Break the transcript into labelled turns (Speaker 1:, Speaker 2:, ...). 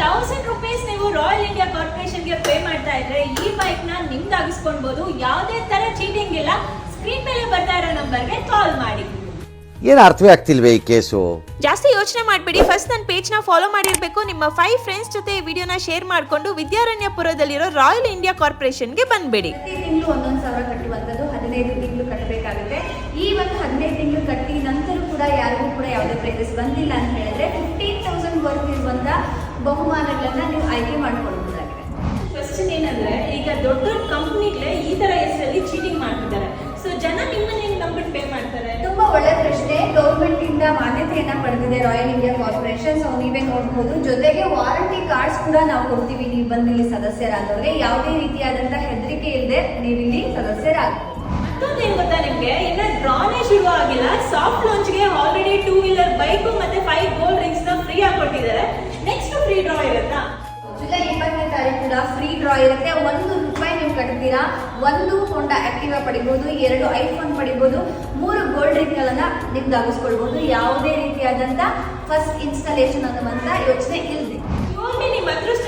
Speaker 1: Thousand rupees ನೀವು royal India ಕಾರ್ಪೊರೇಷನ್ಗೆ pay ಮಾಡ್ತಾ ಇದ್ರೆ ಈ ಬೈಕ್ನ ನಿಮ್ದಾಗಿಸ್ಕೊಳ್ಬಹುದು ಯಾವುದೇ ತರ ಚೀಟಿಂಗ್ ಇಲ್ಲ. ಸ್ಕ್ರೀನ್ ಮೇಲೆ ಬರ್ತಾ ಇರೋ ನಂಬರ್ಗೆ ಕಾಲ್ ಮಾಡಿ.
Speaker 2: ಏನು ಅರ್ಥವೇ ಆಗ್ತಿಲ್ವೇ ಈ ಕೇಸು?
Speaker 3: ಜಾಸ್ತಿ ಯೋಚನೆ ಮಾಡಬೇಡಿ. ಫಸ್ಟ್ ನನ್ನ ಪೇಜ್ನ ಫಾಲೋ ಮಾಡಿರಬೇಕು. ನಿಮ್ಮ ಫೈವ್ ಫ್ರೆಂಡ್ಸ್ ಜೊತೆ ಈ ವಿಡಿಯೋನ ಶೇರ್ ಮಾಡಿಕೊಂಡು ವಿದ್ಯಾರಣ್ಯಪುರದಲ್ಲಿರೋ ರಾಯಲ್ ಇಂಡಿಯಾ ಕಾರ್ಪೊರೇಷನ್ಗೆ ಬಂದ್ಬೇಡಿ.
Speaker 4: ಪ್ರತಿ ತಿಂಗಳು ಒಂದೊಂದು ಸಾವಿರ ಕಟ್ಟುವಂಥದ್ದು ಹದಿನೈದು ತಿಂಗಳು ಕಟ್ಟಬೇಕಾಗುತ್ತೆ. ಈ ಒಂದು ಹದಿನೈದು ತಿಂಗಳು ಕಟ್ಟಿ ನಂತರ ಕೂಡ ಯಾರಿಗೂ ಕೂಡ ಯಾವುದೇ ಪ್ರೈಸಸ್ ಬಂದಿಲ್ಲ ಅಂತ ಹೇಳಿದ್ರೆ ಇರುವಂಥ ಬಹುಮಾನಗಳನ್ನ ನೀವು ಆಯ್ಕೆ ಮಾಡ್ಕೊಳ್ಬೋದಾಗಿದೆ.
Speaker 1: ಕ್ವಶನ್ ಏನಂದ್ರೆ ಈಗ ದೊಡ್ಡ ದೊಡ್ಡ ಕಂಪ್ನಿಗಳೇ ಈ ತರ ಹೆಸರಲ್ಲಿ ಚೀಟಿಂಗ್ ಮಾಡ್ತಿದ್ದಾರೆ. ಸೊ ಜನ ನಿಮ್ಮನ್ನ ಹೆಂಗ್ ನಂಬಿಟ್ಟು ಪೇ ಮಾಡ್ತಾರೆ?
Speaker 4: ತುಂಬಾ ಒಳ್ಳೆ ಪ್ರಶ್ನೆ. ಗೌರ್ಮೆಂಟ್ ಇಂದ ಮಾನ್ಯತೆಯನ್ನ ಪಡೆದಿದೆ ರಾಯಲ್ ಇಂಡಿಯಾ ಕಾರ್ಪೊರೇಷನ್. ಸೊ ನೀವೇ ನೋಡ್ಬೋದು. ಜೊತೆಗೆ ವಾರಂಟಿ ಕಾರ್ಡ್ಸ್ ಕೂಡ ನಾವು ಕೊಡ್ತೀವಿ ನೀವು ಬಂದು ಇಲ್ಲಿ ಸದಸ್ಯರಾದವ್ರಿಗೆ. ಯಾವುದೇ ರೀತಿಯಾದಂತಹ ಹೆದರಿಕೆ ಇಲ್ಲದೆ ನೀವು ಇಲ್ಲಿ ಸದಸ್ಯರಾಗ್ಬೋದು
Speaker 1: ಮತ್ತೊಂದೇನ್ ಗೊತ್ತಾ ನಿಮ್ಗೆ? ಇನ್ನ ಡ್ರಾನೇ ಶುರು ಆಗಿಲ್ಲ. ಸಾಫ್ಟ್ ಲಾಂಚ್ಗೆ ಆಲ್ರೆಡಿ ಟೂ ವೀಲರ್ ಬೈಕ್ ಮತ್ತೆ ಫೈವ್ ಗೋಲ್ಡ್ ರಿಂಗ್ಸ್ನ ಫ್ರೀ ಆಗಿ ಕೊಟ್ಟಿದ್ದಾರೆ. ಫ್ರೀ ಡ್ರಾ ಇರುತ್ತೆ.
Speaker 4: ಒಂದು ರೂಪಾಯಿ ನೀವು ಕಟ್ತೀರಾ? ಒಂದು ಹೊಂಡ ಆಕ್ಟಿವ ಪಡಿಬೋದು, ಎರಡು ಐಫೋನ್ ಪಡಿಬೋದು, ಮೂರು ಗೋಲ್ಡ್ ರಿಂಗ್ಗಳನ್ನು ನಿಮ್ದಾಗಿಸ್ಕೊಳ್ಬೋದು ಯಾವುದೇ ರೀತಿಯಾದಂಥ ಫಸ್ಟ್ ಇನ್ಸ್ಟಾಲೇಷನ್ ಅನ್ನುವಂಥ ಯೋಚನೆ ಇಲ್ಲದೆ ನಿಮ್ಮ ಅದೃಷ್ಟ